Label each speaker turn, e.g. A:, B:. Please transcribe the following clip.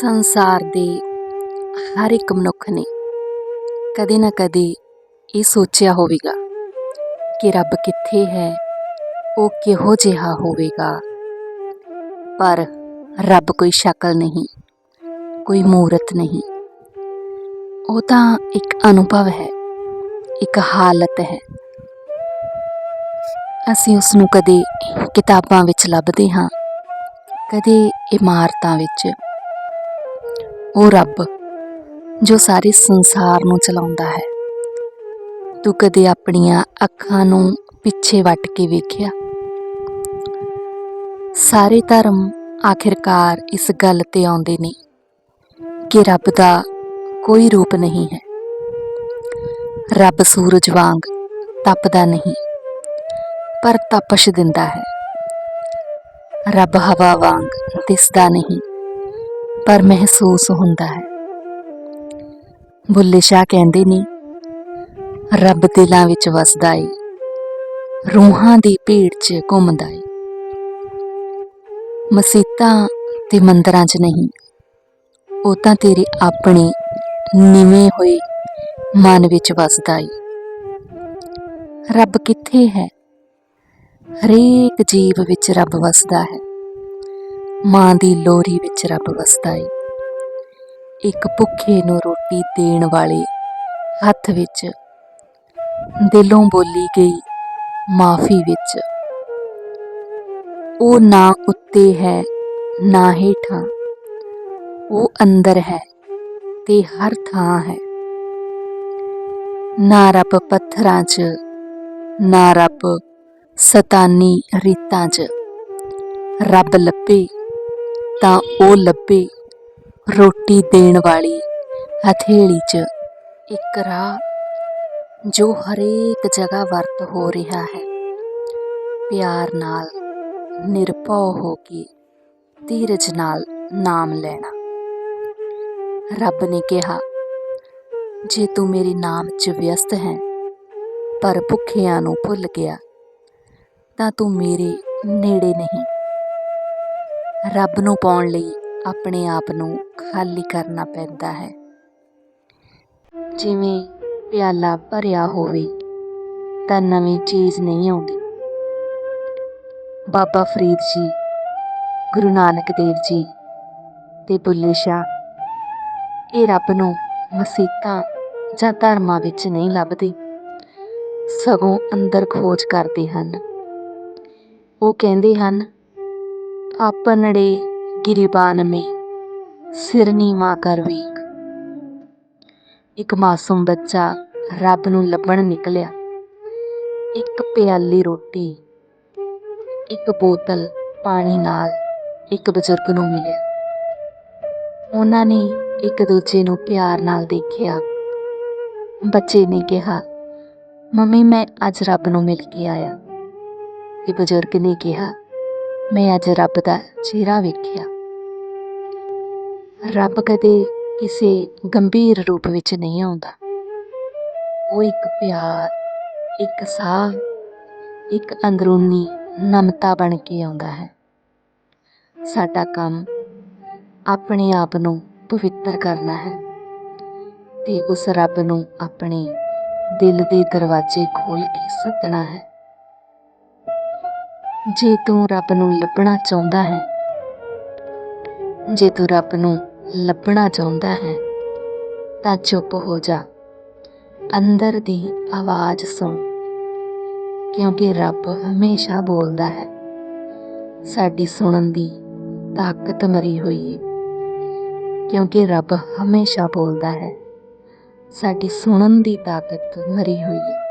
A: ਸੰਸਾਰ ਦੇ ਹਰ ਇੱਕ ਮਨੁੱਖ ਨੇ ਕਦੇ ਨਾ ਕਦੇ ਇਹ ਸੋਚਿਆ ਹੋਵੇਗਾ ਕਿ ਰੱਬ ਕਿੱਥੇ ਹੈ, ਉਹ ਕਿਹੋ ਜਿਹਾ ਹੋਵੇਗਾ। ਪਰ ਰੱਬ ਕੋਈ ਸ਼ਕਲ ਨਹੀਂ, ਕੋਈ ਮੂਰਤ ਨਹੀਂ। ਉਹ ਤਾਂ ਇੱਕ ਅਨੁਭਵ ਹੈ, ਇੱਕ ਹਾਲਤ ਹੈ। ਅਸੀਂ ਉਸ ਨੂੰ ਕਦੇ ਕਿਤਾਬਾਂ ਵਿੱਚ ਲੱਭਦੇ ਹਾਂ, ਕਦੇ ਇਮਾਰਤਾਂ ਵਿੱਚ। ਉਹ ਰੱਬ, ਜੋ ਸਾਰੇ ਸੰਸਾਰ ਨੂੰ ਚਲਾਉਂਦਾ ਹੈ। ਤੂੰ ਕਦੇ ਆਪਣੀਆਂ ਅੱਖਾਂ ਨੂੰ ਪਿੱਛੇ ਵੱਟ ਕੇ ਵੇਖਿਆ? ਸਾਰੇ ਧਰਮ ਆਖਿਰਕਾਰ ਇਸ ਗੱਲ ਤੇ ਆਉਂਦੇ ਨੇ ਕਿ ਰੱਬ ਦਾ ਕੋਈ ਰੂਪ ਨਹੀਂ ਹੈ। ਰੱਬ ਸੂਰਜ ਵਾਂਗ ਤਪਦਾ ਨਹੀਂ, ਪਰ ਤਪਸ਼ ਦਿੰਦਾ ਹੈ। ਰੱਬ ਹਵਾ ਵਾਂਗ ਦਿਸਦਾ ਨਹੀਂ। ਪਰ ਮਹਿਸੂਸ ਹੁੰਦਾ ਹੈ। ਬੁੱਲੇ ਸ਼ਾਹ ਕਹਿੰਦੇ ਨੇ, ਰੱਬ ਦਿਲਾਂ ਵਿੱਚ ਵਸਦਾ ਏ, ਰੂਹਾਂ ਦੀ ਭੀੜ 'ਚ ਘੁੰਮਦਾ ਏ। ਮਸੀਤਾਂ ਤੇ ਮੰਦਰਾਂ 'ਚ ਨਹੀਂ, ਉਹ ਤਾਂ ਤੇਰੇ ਆਪਣੇ ਨਿਵੇਂ ਹੋਏ ਮਨ ਵਿੱਚ ਵਸਦਾ ਏ। ਰੱਬ ਕਿੱਥੇ ਹੈ? ਹਰੇਕ ਜੀਵ ਵਿੱਚ ਰੱਬ ਵਸਦਾ ਹੈ। ਮਾਂ ਦੀ ਲੋਰੀ ਵਿੱਚ ਰੱਬ ਵਸਦਾ ਏ ਇੱਕ ਭੁੱਖੇ ਨੂੰ ਰੋਟੀ ਦੇਣ ਵਾਲੇ ਹੱਥ ਵਿੱਚ ਦਿਲੋਂ ਬੋਲੀ ਗਈ ਮਾਫੀ ਵਿੱਚ। ਉਹ ਨਾ ਉੱਤੇ ਹੈ, ਨਾ ਹੇਠਾਂ। ਉਹ ਅੰਦਰ ਹੈ ਤੇ ਹਰ ਥਾਂ ਹੈ। ਨਾ ਰੱਬ ਪੱਥਰਾਂ 'ਚ, ਨਾ ਰੱਬ ਸਤਾਨੀ ਰੀਤਾਂ 'ਚ। ਰੱਬ ਲੱਭੇ ਤਾਂ ਉਹ ਲੱਭੇ ਰੋਟੀ ਦੇਣ ਵਾਲੀ ਹਥੇਲੀ 'ਚ ਇੱਕ ਰਾਹ ਜੋ ਹਰੇਕ ਜਗ੍ਹਾ ਵਰਤ ਹੋ ਰਿਹਾ ਹੈ। ਪਿਆਰ ਨਾਲ ਨਿਰਭਉ ਹੋ ਕੇ ਧੀਰਜ ਨਾਲ ਨਾਮ ਲੈਣਾ। ਰੱਬ ਨੇ ਕਿਹਾ, ਜੇ ਤੂੰ ਮੇਰੇ ਨਾਮ 'ਚ ਵਿਅਸਤ ਹੈ, ਪਰ ਭੁੱਖਿਆਂ ਨੂੰ ਭੁੱਲ ਗਿਆ, ਤਾਂ ਤੂੰ ਮੇਰੇ ਨੇੜੇ ਨਹੀਂ। ਰੱਬ ਨੂੰ ਪਾਉਣ ਲਈ ਆਪਣੇ ਆਪ ਨੂੰ ਖਾਲੀ ਕਰਨਾ ਪੈਂਦਾ ਹੈ। ਜਿਵੇਂ ਪਿਆਲਾ ਭਰਿਆ ਹੋਵੇ, ਤਾਂ ਨਵੀਂ ਚੀਜ਼ ਨਹੀਂ ਆਉਂਦੀ। ਬਾਬਾ ਫਰੀਦ ਜੀ, ਗੁਰੂ ਨਾਨਕ ਦੇਵ ਜੀ ਤੇ ਬੁੱਲੇ ਸ਼ਾਹ, ਇਹ ਰੱਬ ਨੂੰ ਮਸੀਤਾਂ ਜਾਂ ਧਰਮਾਂ ਵਿੱਚ ਨਹੀਂ ਲੱਭਦੇ। ਸਗੋਂ ਅੰਦਰ ਖੋਜ ਕਰਦੇ ਹਨ। ਉਹ ਕਹਿੰਦੇ ਹਨ ਆਪਨੜੇ ਗਿਰੀਬਾਨ ਮੇ ਸਿਰ ਨੀਵਾਂ ਕਰ ਵੇਖ। ਇੱਕ ਮਾਸੂਮ ਬੱਚਾ ਰੱਬ ਨੂੰ ਲੱਭਣ ਨਿਕਲਿਆ। ਇੱਕ ਪਿਆਲੀ ਰੋਟੀ, ਇੱਕ ਬੋਤਲ ਪਾਣੀ ਨਾਲ ਇੱਕ ਬਜ਼ੁਰਗ ਨੂੰ ਮਿਲਿਆ। ਉਹਨਾਂ ਨੇ ਇੱਕ ਦੂਜੇ ਨੂੰ ਪਿਆਰ ਨਾਲ ਦੇਖਿਆ। ਬੱਚੇ ਨੇ ਕਿਹਾ, ਮੰਮੀ, ਮੈਂ ਅੱਜ ਰੱਬ ਨੂੰ ਮਿਲ ਕੇ ਆਇਆ। ਤੇ ਬਜ਼ੁਰਗ ਨੇ ਕਿਹਾ ਮੈਂ ਅੱਜ ਰੱਬ ਦਾ ਚਿਹਰਾ ਵੇਖਿਆ। ਰੱਬ ਕਦੇ ਕਿਸੇ ਗੰਭੀਰ ਰੂਪ ਵਿੱਚ ਨਹੀਂ ਆਉਂਦਾ। ਉਹ ਇੱਕ ਪਿਆਰ, ਇੱਕ ਸਾਹ, ਇੱਕ ਅੰਦਰੂਨੀ ਨਮਤਾ ਬਣ ਕੇ ਆਉਂਦਾ ਹੈ। ਸਾਡਾ ਕੰਮ ਆਪਣੇ ਆਪ ਨੂੰ ਪਵਿੱਤਰ ਕਰਨਾ ਹੈ ਤੇ ਉਸ ਰੱਬ ਨੂੰ ਆਪਣੇ ਦਿਲ ਦੇ ਦਰਵਾਜ਼ੇ ਖੋਲ ਕੇ ਸੱਦਣਾ ਹੈ। ਜੇ ਤੂੰ ਰੱਬ ਨੂੰ ਲੱਭਣਾ ਚਾਹੁੰਦਾ ਹੈ, ਜੇ ਤੂੰ ਰੱਬ ਨੂੰ ਲੱਭਣਾ ਚਾਹੁੰਦਾ ਹੈ, ਤਾਂ ਚੁੱਪ ਹੋ ਜਾ। ਅੰਦਰ ਦੀ ਆਵਾਜ਼ ਸੁਣ, ਕਿਉਂਕਿ ਰੱਬ ਹਮੇਸ਼ਾ ਬੋਲਦਾ ਹੈ, ਸਾਡੀ ਸੁਣਨ ਦੀ ਤਾਕਤ ਮਰੀ ਹੋਈ ਹੈ ਕਿਉਂਕਿ ਰੱਬ ਹਮੇਸ਼ਾ ਬੋਲਦਾ ਹੈ, ਸਾਡੀ ਸੁਣਨ ਦੀ ਤਾਕਤ ਮਰੀ ਹੋਈ ਹੈ